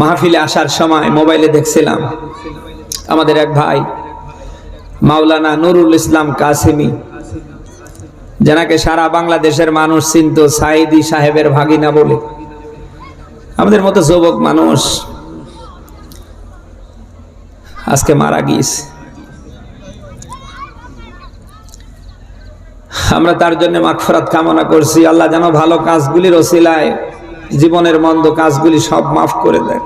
মাহফিলে আসার সময় মোবাইলে দেখছিলাম আমাদের এক ভাই, মাওলানা নুরুল ইসলাম কাসিমি, যেনাকে সারা বাংলাদেশের মানুষ চিনত সাইদি সাহেবের ভাগিনা বলে। আমাদের মতো যুবক মানুষ আজকে মারা গিয়েছে। আমরা তার জন্য মাগফরাত কামনা করছি। আল্লাহ যেন ভালো কাজগুলির ওসিলায় জীবনের মন্দ কাজগুলি সব মাফ করে দেয়।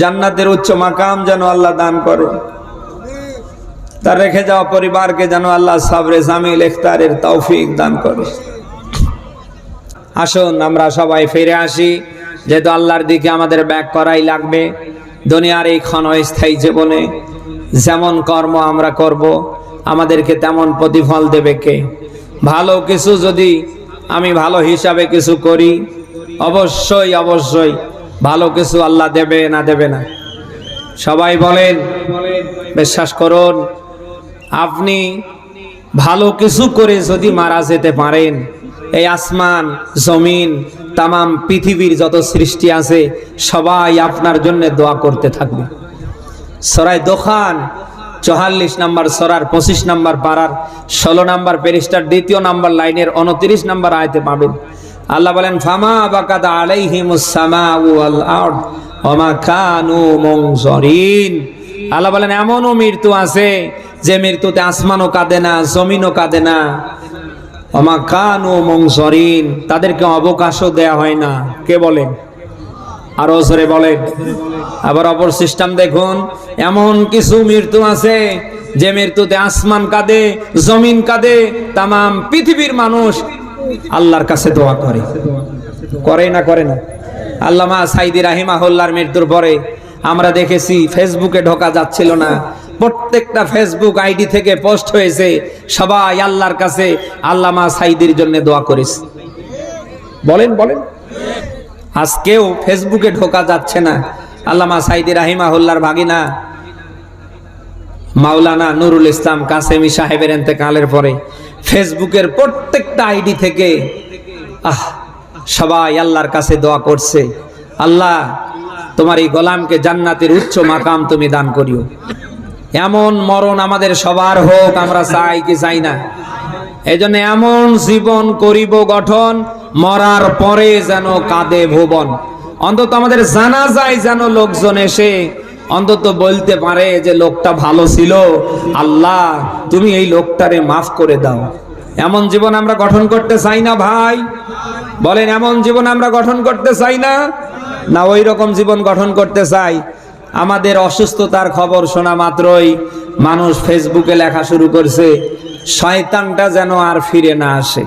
জান্নাতের উচ্চ মাকাম যেন আল্লাহ দান করে তার রেখে যাওয়া পরিবারকে যেন আল্লাহ সাবরে জামিল ইফতারের তৌফিক দান করে আসুন, আমরা সবাই ফিরে আসি। যেহেতু আল্লাহর দিকে আমাদের ব্যাক করাই লাগবে, দুনিয়ার এই ক্ষণস্থায়ী জীবনে যেমন কর্ম আমরা করব, আমাদেরকে তেমন প্রতিফল দেবে কে? ভালো কিছু যদি আমি ভালো হিসাবে কিছু করি অবশ্যই অবশ্যই। ভালো কিছু আল্লাহ দেবে না দেবে না। সবাই বলেন, বিশ্বাস করুন, আপনি ভালো কিছু করে যদি মারা যেতে পারেন, এই আসমান, জমিন, তামাম পৃথিবীর যত সৃষ্টি আছে, সবাই আপনার জন্য দোয়া করতে থাকবে। সরাই দোকান, চুয়াল্লিশ নাম্বার সরার, পঁচিশ নাম্বার পাড়ার, ষোলো নাম্বার পেরিস্টার দ্বিতীয় নাম্বার লাইনের, উনত্রিশ নাম্বার আয়তে পাবেন। আল্লাহ বলেন, ফামা বাকাদা আলাইহিমুসামা ওয়াল আরদ, ওমা কানু মুনজরিন। আল্লাহ বলেন, এমনও মৃত্যু আছে যে মৃত্যুতে আসমানও কাঁদে না, জমিনও কাঁদে না। ওমা কানু মুনজরিন, তাদেরকে অবকাশও দেয়া হয় না। কে বলেন? আরও জোরে বলেন। আবার অপর সিস্টেম দেখুন, এমন কিছু মৃত্যু আছে যে মৃত্যুতে আসমান কাঁদে, জমিন কাঁদে, তামাম পৃথিবীর মানুষ আল্লাহর কাছে দোয়া করে। করে না করে না। আল্লামা সাইদি রাহিমাহুল্লার মৃত্যুর পরে আমরা দেখেছি, ফেসবুকে ঢোকা যাচ্ছিল না। প্রত্যেকটা ফেসবুক আইডি থেকে পোস্ট হয়েছে, সবাই আল্লাহর কাছে আল্লামা সাইদির জন্য দোয়া করেছে। বলেন বলেন। আজকেও ফেসবুকে ঢোকা যাচ্ছে না, আল্লামা সাইদি রাহিমাহুল্লার ভাগিনা মাওলানা নুরুল ইসলাম কাসেমি সাহেবের এতেকালের পরে। ফেসবুকের প্রত্যেকটা আইডি থেকে, আহ, সবাই আল্লাহর কাছে দোয়া করছে। আল্লাহ, তোমার এই গোলামকে জান্নাতের উচ্চ মাকাম তুমি দান করিও। এমন মরণ আমাদের সবার হোক, আমরা চাই কি চাই না। এই জন্য এমন জীবন করিব গঠন, মরার পরে যেন কাঁদে ভুবন। অন্তত আমাদের জানা যায় যেন লোকজন এসে অন্তত বলতে পারে যে লোকটা ভালো ছিল। আল্লাহ, তুমি এই লোকটারে মাফ করে দাও। এমন জীবন আমরা গঠন করতে চাই না ভাই। বলেন, এমন জীবন আমরা গঠন করতে চাই না? না ওই রকম জীবন গঠন করতে চাই। আমাদের অসুস্থতার খবর শোনা মাত্রই মানুষ ফেসবুকে লেখা শুরু করছে, শয়তানটা যেন আর ফিরে না আসে।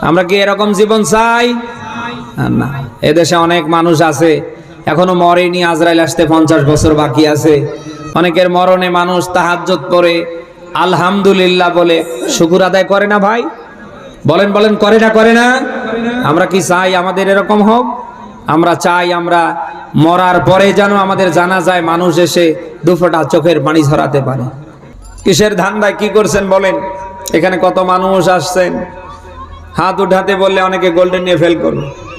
আমরা কি এরকম জীবন চাই? না। এদেশে অনেক মানুষ আছে এখনও মরেনি, আজরাইল আসতে পঞ্চাশ বছর বাকি আছে। অনেকের মরণে মানুষ তাহাজ্জত করে, আলহামদুলিল্লাহ বলে, শুকুর আদায় করে না ভাই? বলেন বলেন, করে না করে না। আমরা কি চাই আমাদের এরকম হোক? আমরা চাই আমরা মরার পরে যেন আমাদের জানা যায় মানুষ এসে দুফোটা চোখের পানি ঝরাতে পারে। কিসের ধান্দায় কি করছেন বলেন? এখানে কত মানুষ আসছেন। হাত উঠাতে বললে অনেকে গোল্ডেন নিয়ে ফেল করবে।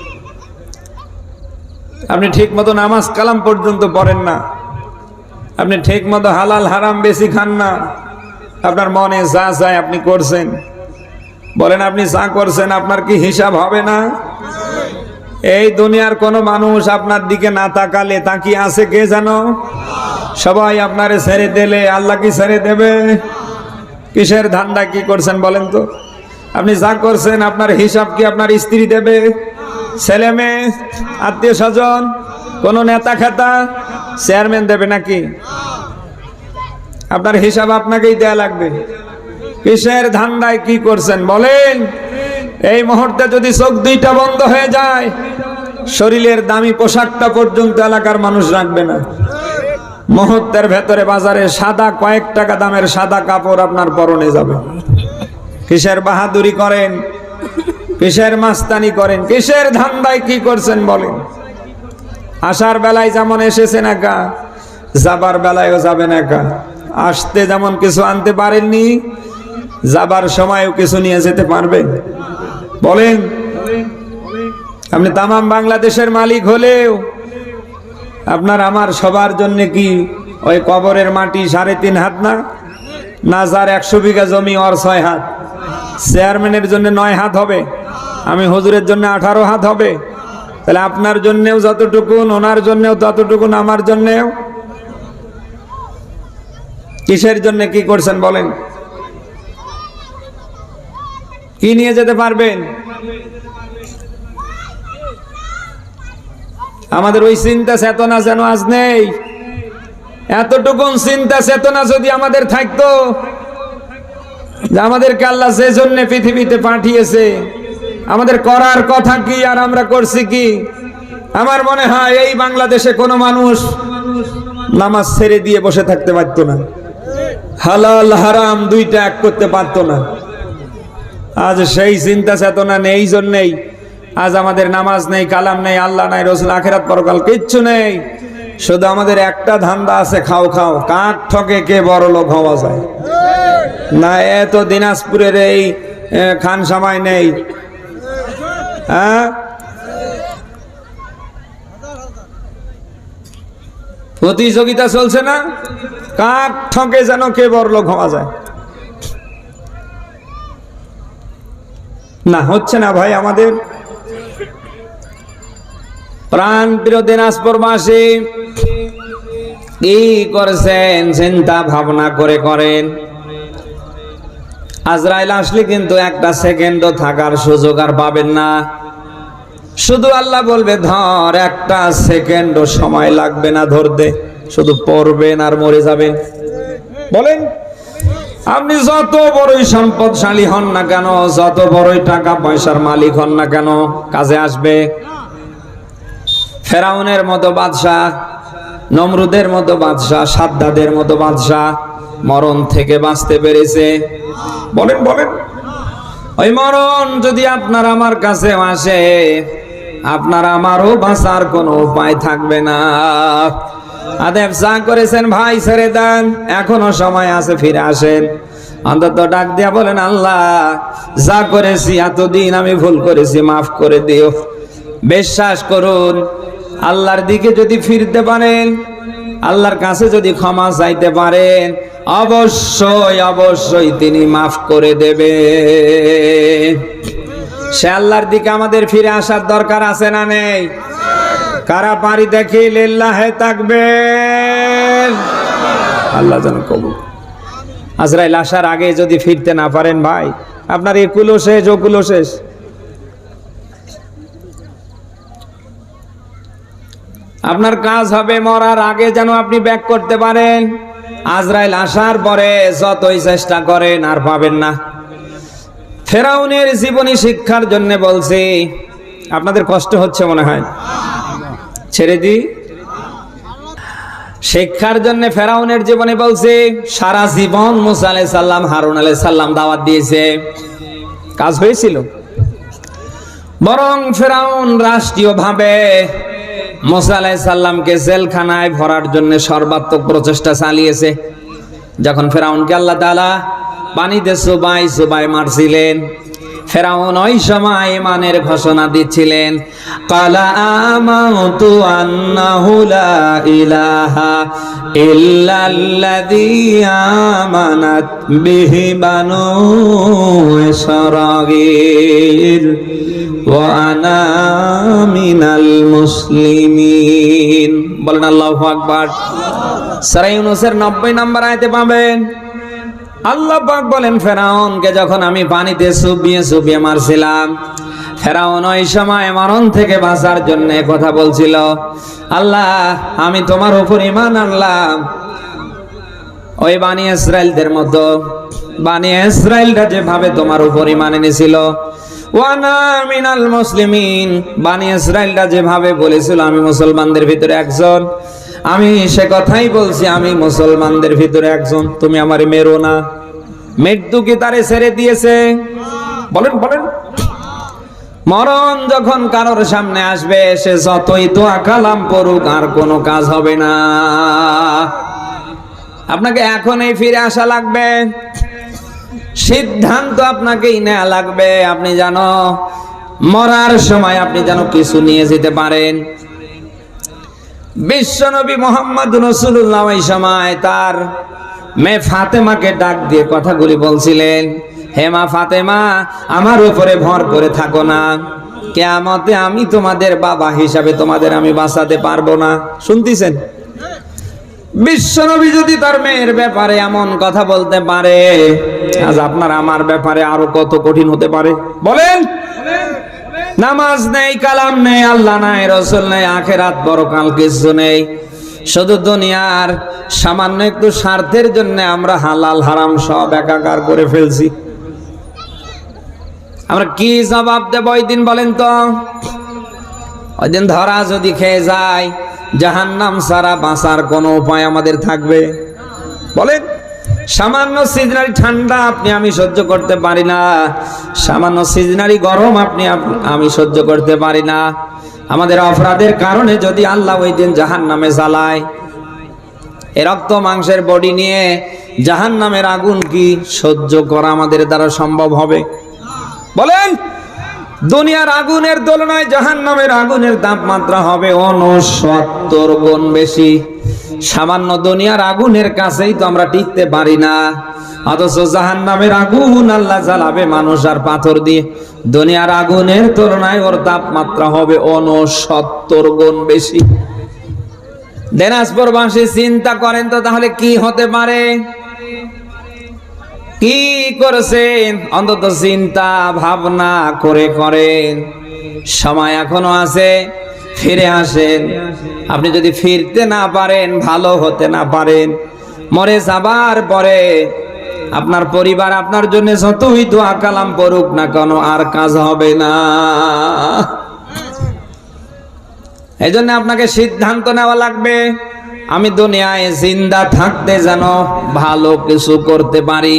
আপনি ঠিক মতো নামাজ কালাম পর্যন্ত পড়েন না। আপনি ঠিক মতো হালাল হারাম বেশি খান না। আপনার মনে যা চায় আপনি করছেন। বলেন, আপনি যা করছেন, আপনার কি হিসাব হবে না? এই দুনিয়ার কোনো মানুষ আপনার দিকে না তাকালে তাকিয়ে আছে কে জানো? সবাই আপনারে ছেড়ে দিলে আল্লাহ কি ছেড়ে দেবে? কিসের ধান্দা কি করছেন বলেন তো? আপনি যা করছেন, আপনার হিসাব কি আপনার স্ত্রী দেবে? ছেলে মেয়ে, আত্মীয় স্বজন, কোনো নেতা খেতা, চেয়ারম্যান দেবে নাকি? আপনার হিসাব আপনাকেই দেয়া লাগবে। কিসের ধান্দায় কি করছেন? বলেন। এই মুহূর্তে যদি চোখ দুইটা বন্ধ হয়ে যায়, শরীরের দামি পোশাকটা পর্যন্ত এলাকার মানুষ রাখবে না। মুহূর্তের ভেতরে বাজারে সাদা কয়েক টাকা দামের সাদা কাপড় আপনার পরনে যাবে। কিসের বাহাদুরি করেন? কিসের মাস্তানি করেন? কিসের ধান্দায় কি করছেন বলেন? আসার বেলায় যেমন এসেছেন একা যাবার বেলায়ও যাবেন একা আসতে যেমন কিছু আনতে পারেননি, যাবার সময়ও কিছু নিয়ে যেতে পারবেন বলেন, আপনি তামাম বাংলাদেশের মালিক হলেও আপনার আমার সবার জন্য কি ওই কবরের মাটি সাড়ে তিন হাত না? না যার একশো বিঘা জমি, ওর ছয় হাত। চেয়ারম্যানের জন্য নয় হাত হবে। আমি হুজুরের জন্য আঠারো হাত হবে। তাহলে আপনার জন্যেও যতটুকুন, ওনার জন্যেও ততটুকুন, আমার জন্যেও। কিসের জন্য কি করছেন বলেন? কি নিয়ে যেতে পারবেন? আমাদের ওই চিন্তা চেতনা যেন আজ নেই। এতটুকুন চিন্তা চেতনা যদি আমাদের থাকতো যে আমাদেরকে আল্লাহ যে জন্য পৃথিবীতে পাঠিয়েছে। আমাদের করার কথা কি আর আমরা করছি কি? আমার মনে হয় এই বাংলাদেশে কোনো মানুষ নামাজ ছেড়ে দিয়ে বসে থাকতে পারতো না। হালাল, হারাম দুইটা এক করতে পারতো না। আজ সেই চিন্তা চেতনা নেই জন্যেই আজ আমাদের নামাজ নেই, কালাম নেই, আল্লাহ নাই, রসুল আখেরাত পরকাল কিচ্ছু নেই। শুধু আমাদের একটা ধান্দা আছে, খাও খাও। কাক ঠকে কে বড় লোক হওয়া যায়? না এত দিনাজপুরের এই খান সামাই নেই। হ্যাঁ? প্রতিযোগিতা চলছে না? কাক ঠকে যেন কে বড় লোক হওয়া যায়? না, হচ্ছে না ভাই আমাদের। প্রাণ প্রিয় দিনাজপুর মাসে কি করছেন চিন্তা ভাবনা করে করেন। আজরাইল আসলে কিন্তু একটা সেকেন্ডও থাকার সুযোগ আর পাবেন না। শুধু আল্লাহ বলবে, ধর, একটা সেকেন্ডও সময় লাগবে না ধরতে। শুধু পড়বেন আর মরে যাবেন। বলেন, আপনি যত বড়ই সম্পদশালী হন না কেন, যত বড়ই টাকা পয়সার মালিক হন না কেন, কাজে আসবে? ফেরাউনের মতো বাদশাহ নমরুদের মতো বাদশাহ, সাদ্দাদের মতো বাদশাহ মরণ থেকে বাঁচতে পেরেছে। বলেন বলেন। ওই মরণ যদি আপনার আমার কাছে আসে, আপনার আমারও বাঁচার কোনো উপায় থাকবে না। আদেব, যা করেছেন ভাই, ছেড়ে দেন। এখনও সময় আছে, ফিরে আসেন। অন্তত ডাক দিয়া বলেন, আল্লাহ, যা করেছি এতদিন আমি ভুল করেছি, মাফ করে দিও। বিশ্বাস করুন আল্লাহর দিকে যদি ফিরতে পারেন, আল্লাহর কাছে যদি ক্ষমা চাইতে পারেন, অবশ্যই অবশ্যই তিনি মাফ করে দেবে সে আল্লাহর দিকে আমাদের ফিরে আসার দরকার আছে না নেই? কারা পারি দেখি লিল্লাহে থাকবে আল্লাহ যেন কবুল আজরাইল আসার আগে যদি ফিরতে না পারেন ভাই, আপনার একুলো শেষ ওকুলো শেষ। আপনার কাজ হবে মরার আগে যেন আপনি ব্যাক করতে পারেন। আজরাইল আসার পরে যতই চেষ্টা করেন আর পাবেন না। ফেরাউনের জীবনী শিক্ষার জন্য বলছি, আপনাদের কষ্ট হচ্ছে মনে হয়? ছেড়ে দি শিক্ষার জন্য ফেরাউনের জীবনে বলছে, সারা জীবন মুসা আলাই সাল্লাম হারুন আলাই সাল্লাম দাওয়াত দিয়েছে। কাজ হয়েছিল। বরং ফেরাউন রাষ্ট্রীয়ভাবে মোসা আলাই সাল্লামকে জেলখানায় ভরার জন্য সর্বাত্মক প্রচেষ্টা চালিয়েছে। যখন ফেরাউনকে আল্লাহ তাআলা পানিতে সুবাই সুবাই মারছিলেন, ফেরাউন ওই সময় ইমানের ঘোষণা দিচ্ছিলেন, কালা আমাতু ইলাহা ইল্লাল্লাযী আমানাত বিহি বানু ইসরাঈল। আনা মিনাল মুসলিমিন। বলেন আল্লাহু আকবার। সূরা ইউনূসের 90 নম্বর আয়াতে পাবেন, আল্লাহ পাক বলেন, ফেরাউনকে যখন আমি পানিতে চুবিয়ে চুবিয়ে মারছিলাম, ফেরাউন ওই সময় মরণ থেকে বাঁচার জন্য কথা বলছিল, আল্লাহ, আমি তোমার উপর ইমান আনলাম। ওই বানি ইসরায়েলদের মতো, বানি ইসরায়েলরা যেভাবে তোমার উপর ইমান এনেছিল ওয়ানা মিনাল মুসলিমিন। বানি ইসরায়েলরা যেভাবে বলেছিল, আমি মুসলমানদের ভিতরে একজন। আমি সে কথাই বলছি, আমি মুসলমানদের ভিতরে একজন। তুমি আমার মেরো না। মৃত্যু কি তারে ছেড়ে দিয়েছে? বলেন বলেন। মরণ যখন কারোর সামনে আসবে, সে যতই তো আকালাম পড়ুক, আর কোনো কাজ হবে না। আপনাকে এখনই ফিরে আসা লাগবে। সিদ্ধান্ত আপনাকেই নেওয়া লাগবে, আপনি জানো মরার সময় আপনি যেন কিছু নিয়ে যেতে পারেন। বিশ্বনবী মোহাম্মদ রসুল্লাহ ওই সময় তার মেয়ে ফাতেমাকে ডাক দিয়ে কথাগুলি বলছিলেন হেমা ফাতেমা, আমার উপরে ভর করে থাকো না। কেয়ামতে আমি তোমাদের বাবা হিসাবে তোমাদের আমি বাঁচাতে পারব না। শুনতেছেন? বিশ্বনবী যদি তার মেয়ের ব্যাপারে এমন কথা বলতে পারে, আজ আপনার আমার ব্যাপারে আরও কত কঠিন হতে পারে? বলেন। নামাজ নেই, কালাম নেই, আল্লাহ নাই, রসুল নেই, আখেরাত কাল, কিছু নেই। শুধু দুনিয়ার সামান্য একটু স্বার্থের জন্য আমরা হালাল, হারাম সব একাকার করে ফেলছি। আমরা কি জবাব দেব ওই দিন বলেন তো? ওই দিন ধরা যদি খেয়ে যায় জাহান্নাম সারা বাঁচার কোনো উপায় আমাদের থাকবে? বলেন, সামান্য সিজনারি ঠান্ডা আপনি আমি সহ্য করতে পারি না। সামান্য সিজনারি গরম আপনি আমি সহ্য করতে পারি না। আমাদের অপরাধের কারণে যদি আল্লাহ ওই দিন জাহান নামে জ্বালায়, এ রক্ত মাংসের বডি নিয়ে জাহান নামের আগুন কি সহ্য করা আমাদের দ্বারা সম্ভব হবে? বলেন দুনিয়ার আগুনের তুলনায় জাহান নামের আগুনের তাপমাত্রা হবে অনসত্তর গুণ বেশি। সামান্য দুনিয়ার আগুনের কাছেই তো আমরা টিকতে পারি না। অথচ জাহান নামের আগুন আল্লাহ জ্বালাবে মানুষ আর পাথর দিয়ে। দুনিয়ার আগুনের তুলনায় ওর তাপমাত্রা হবে অনসত্তর গুণ বেশি। দিনাজপুরবাসী চিন্তা করেন তো তাহলে কি হতে পারে? কি করেছেন? অন্তত চিন্তা, ভাবনা করে করেন। সময় এখনও আছে, ফিরে আসেন। আপনি যদি ফিরতে না পারেন, ভালো হতে না পারেন, মরে যাবার পরে আপনার পরিবার আপনার জন্য যতই দোয়া কালাম পড়ুক না কেন, আর কাজ হবে না। এই জন্য আপনাকে সিদ্ধান্ত নেওয়া লাগবে, আমি দুনিয়ায় জিন্দা থাকতে যেন ভালো কিছু করতে পারি।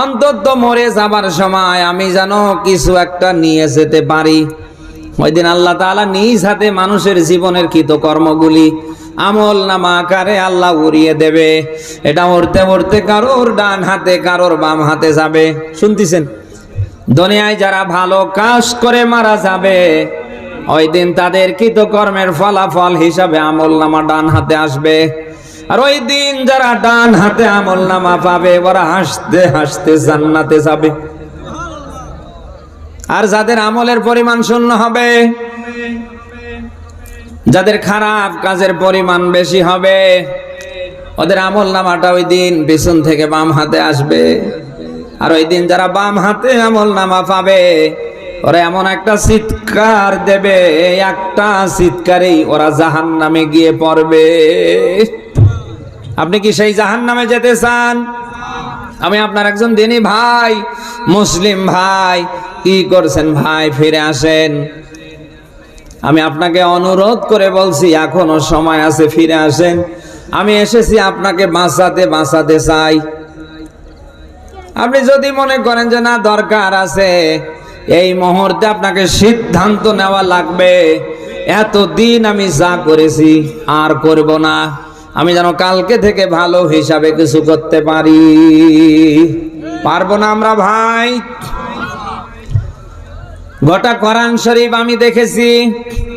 অন্তত মরে যাবার সময় আমি যেন কিছু একটা নিয়ে যেতে পারি। ওই দিন আল্লাহ তাআলা নিজ হাতে মানুষের জীবনের কৃতকর্মগুলি আমল নামা আকারে আল্লাহ উড়িয়ে দেবে। এটা উড়তে উড়তে কারোর ডান হাতে, কারোর বাম হাতে যাবে। শুনতেছেন? দুনিয়ায় যারা ভালো কাজ করে মারা যাবে ওই দিন তাদের কৃতকর্মের ফলাফল হিসাবে আমল নামা ডান হাতে আসবে। আর ওই দিন যারা ডান হাতে আমল নামা পাবে, ওরা হাসতে হাসতে জান্নাতে যাবে। আর যাদের আমলের পরিমাণ শূন্য হবে, যাদের খারাপ কাজের পরিমাণ বেশি হবে, ওদের আমল নামাটা ওই দিন পিছন থেকে বাম হাতে আসবে। আর ওই দিন যারা বাম হাতে আমল নামা পাবে, ওরা এমন একটা চিৎকার দেবে, একটা চিৎকারেই ওরা জাহান নামে গিয়ে পড়বে। আপনি কি সেই জাহান নামে যেতে চান? আমি আপনার একজন দিনী ভাই, মুসলিম ভাই, কি করছেন ভাই, ফিরে আসেন। আমি আপনাকে অনুরোধ করে বলছি, এখনও সময় আছে, ফিরে আসেন। আমি এসেছি আপনাকে বাঁচাতে বাঁচাতে চাই। আপনি যদি মনে করেন যে না, দরকার আছে, এই মুহূর্তে আপনাকে সিদ্ধান্ত নেওয়া লাগবে। এতদিন আমি যা করেছি, আর করব না। আমি যেন কালকে থেকে ভালো হিসাবে কিছু করতে পারি। পারব না আমরা ভাই। গোটা কোরআন শরীফ আমি দেখেছি,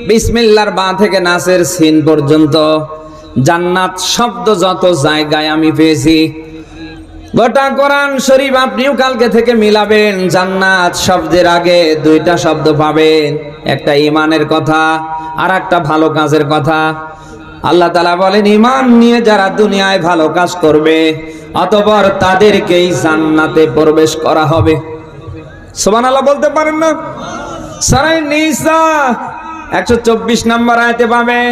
বিসমিল্লার বা থেকে নাসের সিন পর্যন্ত। জান্নাত শব্দ যত জায়গায় আমি পেয়েছি। গোটা কোরআন শরীফ আপনিও কালকে থেকে মিলাবেন, জান্নাত শব্দের আগে দুইটা শব্দ পাবেন। একটা ইমানের কথা আর একটা ভালো কাজের কথা। আল্লাহ তালা বলেন ইমান নিয়ে যারা দুনিয়ায় ভালো কাজ করবে, অতপর তাদেরকেই জান্নাতে প্রবেশ করা হবে। সোমান আল্লাহ বলতে পারেন না? সারাই নিসা একশো চব্বিশ নম্বর আয়তে পাবেন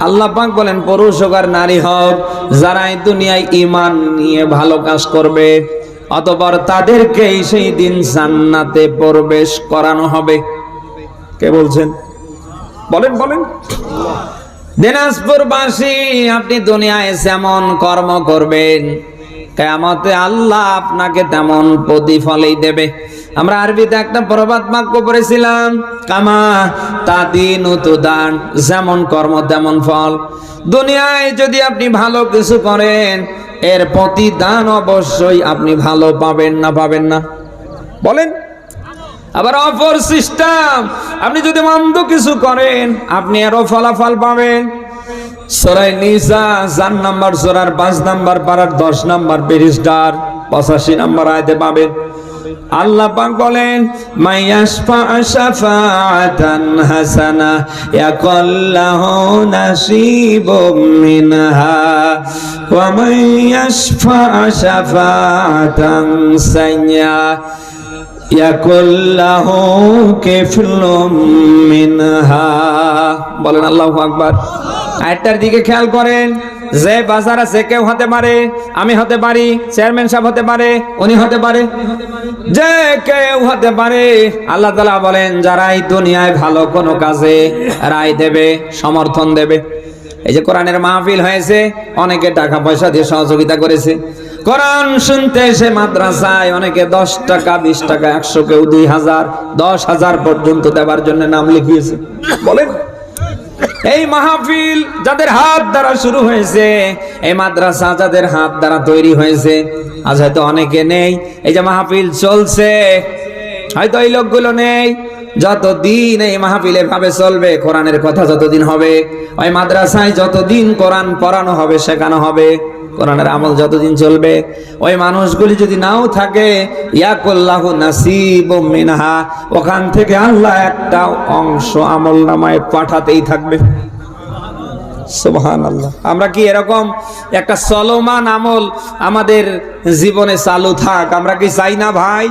আল্লাহ পাক বলেন, পুরুষ হোক আর নারী হোক, যারা এই দুনিয়ায় ইমান নিয়ে ভালো কাজ করবে, অতপর তাদেরকে সেই দিন জান্নাতে প্রবেশ করানো হবে। কে বলছেন? বলেন বলেন। দিনাজপুরবাসী, আপনি দুনিয়ায় যেমন কর্ম করবেন কেমতে আল্লাহ আপনাকে তেমন প্রতিফলই দেবে। আমরা আরবিতে একটা প্রবাদ বাক্য পড়েছিলাম, কামা তা দিন দান যেমন কর্ম তেমন ফল। দুনিয়ায় যদি আপনি ভালো কিছু করেন, এর প্রতিদান অবশ্যই আপনি ভালো পাবেন না পাবেন না। বলেন, আবার অপর সিস্টেম, আপনি যদি মন্দ কিছু করেন, আপনি আরও ফলাফল পাবেন। সরাই নিসা, চার নাম্বার সরার পাঁচ নাম্বার পাড়ার দশ নাম্বার ব্যারিস্টার, পঁচাশি নাম্বার আয়তে পাবেন। আল্লাহ বলেন মাইয়াশফা শাফাআতান হাসানা মিনহা বলেন আল্লাহু আকবার। আয়াতটার দিকে খেয়াল করেন, যে বাজার আছে কেউ হতে পারে, আমি হতে পারি, চেয়ারম্যান সাহেব হতে পারে, উনি হতে পারে, যে কেউ হতে পারে। আল্লাহ তাআলা বলেন, যারা এই দুনিয়ায় ভালো কোনো কাজে রায় দেবে, সমর্থন দেবে। এই যে কোরআনের মাহফিল হয়েছে, অনেকে টাকা পয়সা দিয়ে সহযোগিতা করেছে। কোরআন শুনতে এসে মাদ্রাসায় অনেকে দশ টাকা, বিশ টাকা, একশো কেউ দুই হাজার, দশ হাজার পর্যন্ত দেওয়ার জন্য নাম লিখিয়েছে। বলেন। এই মাহফিল যাদের হাত দ্বারা শুরু হয়েছে, এই মাদ্রাসা যাদের হাত দ্বারা তৈরি হয়েছে, আজ হয়তো অনেকে নেই, এই যে মাহফিল চলছে, হয়তো এই লোকগুলো নেই যতদিন এই মাহফিলে ভাবে চলবে, কোরআনের কথা যতদিন হবে, ওই মাদ্রাসায় যতদিন কোরআন পড়ানো হবে, শেখানো হবে, কোরআনের আমল যতদিন চলবে, ওই মানুষগুলি যদি নাও থাকে, ইয়াকুল্লাহ নাসিব মিনহা, ওখান থেকে আল্লাহ একটা অংশ আমল নামায় পাঠাতেই থাকবে। আমরা কি এরকম একটা চলমান আমল আমাদের জীবনে চালু থাক? আমরা কি চাই না ভাই?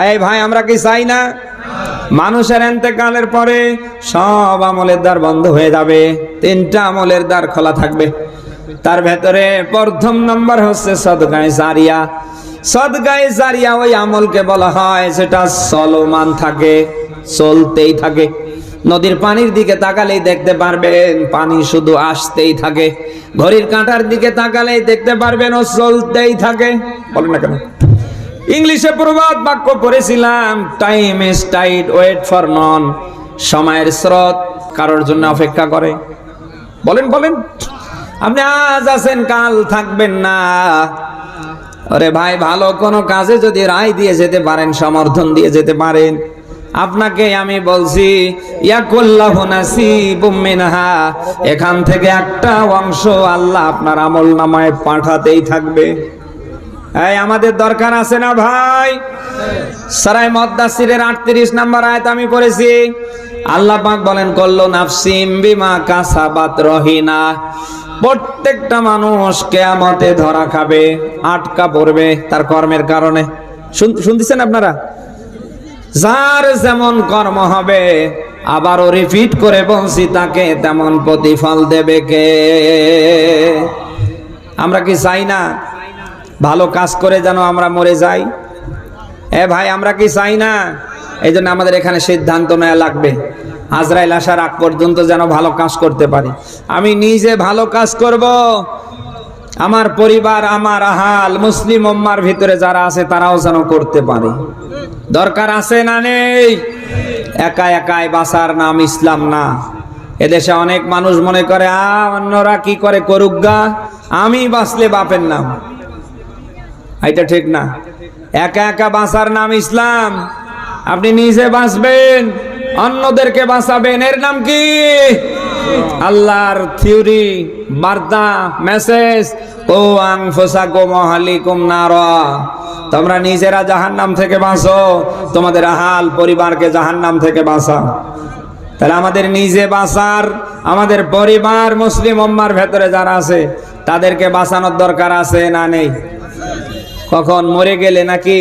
এই ভাই, আমরা কি চাই না? মানুষের এতেকালের পরে সব আমলের দ্বার বন্ধ হয়ে যাবে। তিনটা আমলের দ্বার খোলা থাকবে। তার ভেতরে প্রথম নম্বর হচ্ছে সদগায় জারিয়া। সদগায় জারিয়া ওই আমলকে বলা হয় সেটা চলমান থাকে, চলতেই থাকে। নদীর পানির দিকে তাকালেই দেখতে পারবেন, পানি শুধু আসতেই থাকে। ঘড়ির কাঁটার দিকে তাকালেই দেখতে পারবেন, ও চলতেই থাকে। বলেন না কেন? ইংলিশে প্রবাদ বাক্য পড়েছিলাম time is tide wait for none সময়ের স্রোত কারোর জন্য অপেক্ষা করে। বলেন বলেন। আপনি আজ আছেন, কাল থাকবেন না। আরে ভাই, ভালো কোনো কাজে যদি রায় দিয়ে যেতে পারেন, সমর্থন দিয়ে যেতে পারেন। আপনাকে আমি বলছি এখান থেকে একটা অংশ আল্লাহ আপনার আমল নামায় পাঠাতেই থাকবে। এই, আমাদের দরকার আছে না ভাই? সারাই মদ্দাসিরের আটত্রিশ নাম্বার আয়াত আমি পড়েছি। আল্লাহ বলেন করল নাফসিম বিমা কাসাবাত রহিনা। প্রত্যেকটা মানুষ কেয়ামতে ধরা খাবে, আটকা পড়বে তার কর্মের কারণে। শুন- শুনতেছেন আপনারা? যার যেমন কর্ম হবে, আবারও রিপিট করে বলছি, তাকে তেমন প্রতিফল দেবে কে? আমরা কি চাই না ভালো কাজ করে যেন আমরা মরে যাই। এ ভাই, আমরা কি চাই না? এই জন্য আমাদের এখানে সিদ্ধান্ত নেওয়া লাগবে। আজরাইল আসার আগ পর্যন্ত যেন ভালো কাজ করতে পারি। আমি নিজে ভালো কাজ করব। আমার পরিবার, আমার আহাল, মুসলিম উম্মার ভিতরে যারা আছে তারাও যেন করতে পারে। দরকার আছে না নেই? একা একাই বাসার নাম ইসলাম না। এদেশে অনেক মানুষ মনে করে, আ, অন্যরা কি করে করুক গা? আমি বাঁচলে বাপের নাম। এটা ঠিক না। একা একা বাঁচার নাম ইসলাম। আপনি নিজে বাঁচবেন, অন্যদেরকে বাঁচাবেন। এর নাম কি? আল্লাহর থিওরি, বার্তা, মেসেজ। ও আং ফোসাকো মহালিকুম নারা। তোমরা নিজেরা জাহান্নাম থেকে বাঁচো, তোমাদের আহাল পরিবারকে জাহান্নাম থেকে বাঁচাও। তাহলে আমাদের নিজে বাঁচার, আমাদের পরিবার মুসলিম উম্মার ভেতরে যারা আছে, তাদেরকে বাঁচানোর দরকার আছে না নেই? কখন মরে গেলে নাকি?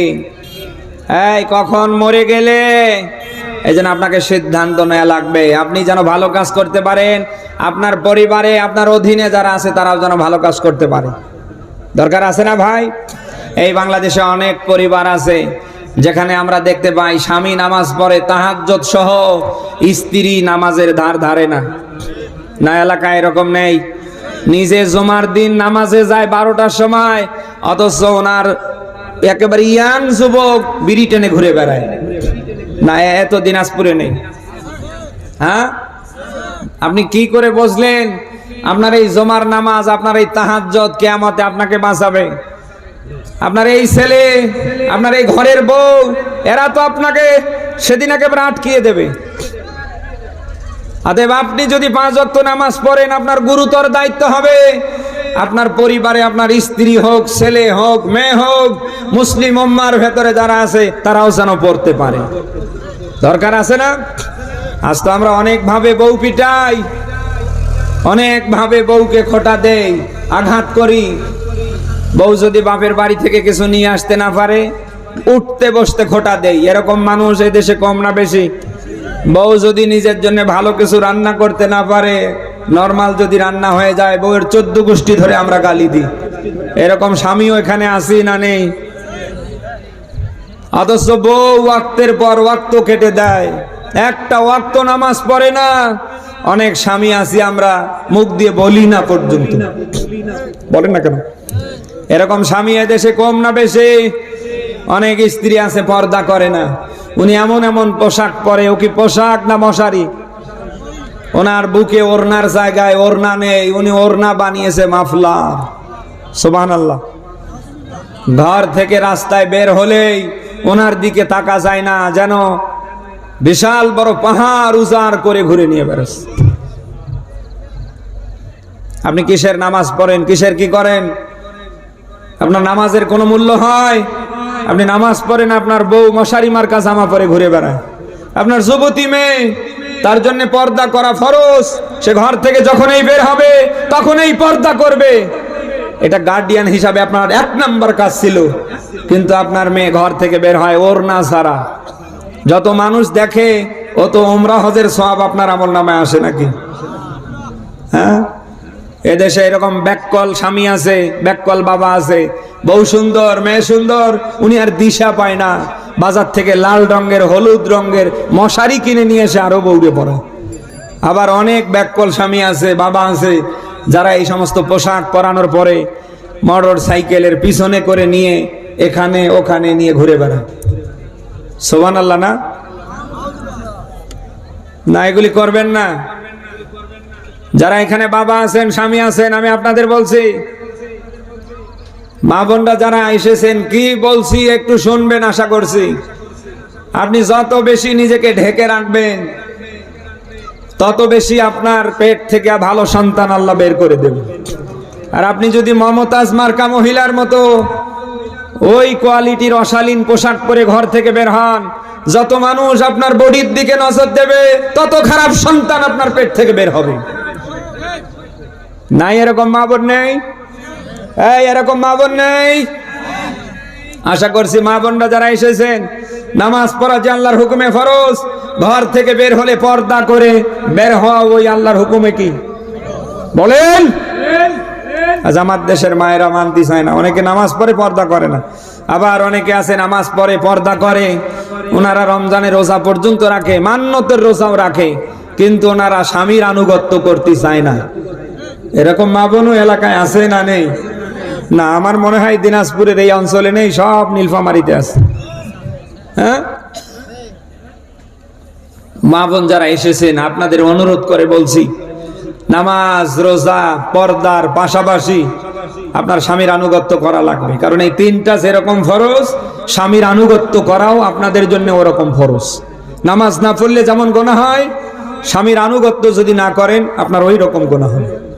এই, কখন মরে গেলে? এই জন্য আপনাকে সিদ্ধান্ত নেওয়া লাগবে। আপনি যেন ভালো কাজ করতে পারেন, আপনার পরিবারে, আপনার অধীনে যারা আছে, তারাও যেন ভালো কাজ করতে পারে। দরকার আছে না ভাই? এই বাংলাদেশে অনেক পরিবার আছে, যেখানে আমরা দেখতে পাই স্বামী নামাজ পড়ে তাহাজ্জত সহ স্ত্রী নামাজের ধার ধারে না। না, এলাকায় এরকম নেই। নিজে জমার দিন নামাজে যায় বারোটার সময়, অথচ ওনার একেবারে ইয়াং যুবক বিড়ি টেনে ঘুরে বেড়ায়। না এত দিনাজপুরে নেই। হ্যাঁ? আপনি কি করে বসলেন আপনার এই জমার নামাজ, আপনার এই তাহাজ্জত কেয়ামতে আপনাকে বাঁচাবে। আপনার এই ছেলে, আপনার এই ঘরের বউ, এরা তো আপনাকে সেদিন একেবারে আটকিয়ে দেবে। অতএব আপনি যদি পাঁচ ওয়াক্ত নামাজ পড়েন, আপনার গুরুতর দায়িত্ব হবে। আপনার পরিবারে আপনার স্ত্রী হোক, ছেলে হোক, মেয়ে হোক, মুসলিম উম্মার ভেতরে যারা আছে, তারাও যেন পড়তে পারে। দরকার আছে না? আজ তো আমরা অনেকভাবে বউ পিটাই, অনেকভাবে বউকে খোটা দেই, আঘাত করি। বউ যদি বাপের বাড়ি থেকে কিছু নিয়ে আসতে না পারে, উঠতে বসতে খোটা দেই। এরকম মানুষ এই দেশে কম না বেশি। বউ যদি নিজের জন্য ভালো কিছু রান্না করতে না পারে নর্মাল যদি রান্না হয়ে যায়, বউয়ের চোদ্দ গোষ্ঠী ধরে আমরা গালি দিই। এরকম স্বামীও এখানে আসি না নেই। অথচ বউ ওয়াক্তের পর ওয়াক্ত কেটে দেয়। একটা ওয়াক্ত নামাজ পড়ে না, অনেক স্বামী আছি আমরা, মুখ দিয়ে বলি না পর্যন্ত। বলেন না কেন? এরকম স্বামী এদেশে কম না বেশি, অনেক স্ত্রী আছে, পর্দা করে না। উনি এমন এমন পোশাক পরে, ও কি পোশাক না মশারি? ওনার বুকে ওড়নার জায়গায় ওড়না নেই, উনি ওড়না বানিয়েছে মাফলার। সোবান আল্লাহ ঘর থেকে রাস্তায় বের হলেই ওনার দিকে তাকা যায় না, যেন বিশাল বড় পাহাড় উজাড় করে ঘুরে নিয়ে বেরোস আপনি কিসের নামাজ পড়েন, কিসের কি করেন? আপনার নামাজের কোনো মূল্য হয়? আপনি নামাজ পড়েন, আপনার বউ মশারি মার্কা জামা পরে ঘুরে বেড়ায়। আপনার যুবতী মেয়ে, তার জন্য পর্দা করা ফরজ। সে ঘর থেকে যখনই বের হবে, তখনই পর্দা করবে। এটা গার্ডিয়ান হিসাবে আপনার এক নাম্বার কাজ ছিল। কিন্তু আপনার মেয়ে ঘর থেকে বের হয় ওর না সারা যত মানুষ দেখে, অত ওমরা হজের সব আপনার আমল নামে আসে নাকি? হ্যাঁ? এদেশে এরকম ব্যাককল স্বামী আছে, ব্যাককল বাবা আছে। বউ সুন্দর, মেয়ে সুন্দর, উনি আর দিশা পায় না। বাজার থেকে লাল রঙের, হলুদ রঙের মশারি কিনে নিয়ে এসে আরও বউরে পড়ে আবার অনেক ব্যাককল স্বামী আছে, বাবা আছে, যারা এই সমস্ত পোশাক পরানোর পরে মোটর সাইকেলের পিছনে করে নিয়ে এখানে ওখানে নিয়ে ঘুরে বেড়ায়। সোবান আল্লাহ না? না, এগুলি করবেন না। যারা এখানে বাবা আছেন, স্বামী আছেন, আমি আপনাদের বলছি মা যারা এসেছেন কি বলছি একটু শুনবেন আশা করছি। আপনি যত বেশি নিজেকে ঢেকে রাখবেন, তত বেশি আপনার পেট থেকে ভালো সন্তান আল্লাহ বের করে দেবে। আর আপনি যদি মমতাজ মার্কা মহিলার মতো ওই কোয়ালিটির অশালীন পোশাক পরে ঘর থেকে বের হন, যত মানুষ আপনার বডির দিকে নজর দেবে, তত খারাপ সন্তান আপনার পেট থেকে বের হবে। নাই এরকম মা বোন নেই? এই, এরকম মা বোন নেই? আশা করছি মা বোনরা যারা এসেছেন, নামাজ পড়া যে আল্লাহর হুকুমে ফরজ, ঘর থেকে বের হলে পর্দা করে বের হওয়া ওই আল্লাহর হুকুমে কি? বলেন? আজ আমার দেশের মায়েরা মানতে চায় না, অনেকে নামাজ পড়ে, পর্দা করে না। আবার অনেকে আছে নামাজ পড়ে, পর্দা করে। ওনারা রমজানের রোজা পর্যন্ত রাখে মান্যতের রোজাও রাখে, কিন্তু ওনারা স্বামীর আনুগত্য করতে চায় না। এরকম মা বোনও এলাকায় আছে না নেই? না, আমার মনে হয় দিনাজপুরের এই অঞ্চলে নেই, সব নীলফামারিতে আছে। হ্যাঁ? মা বোন যারা এসেছেন, আপনাদের অনুরোধ করে বলছি, নামাজ, রোজা, পর্দার পাশাপাশি আপনার স্বামীর আনুগত্য করা লাগবে। কারণ এই তিনটা যেরকম ফরজ, স্বামীর আনুগত্য করাও আপনাদের জন্য ওরকম ফরজ। নামাজ না পড়লে যেমন গোনা হয়, স্বামীর আনুগত্য যদি না করেন, আপনার ওই রকম গোনা হবে।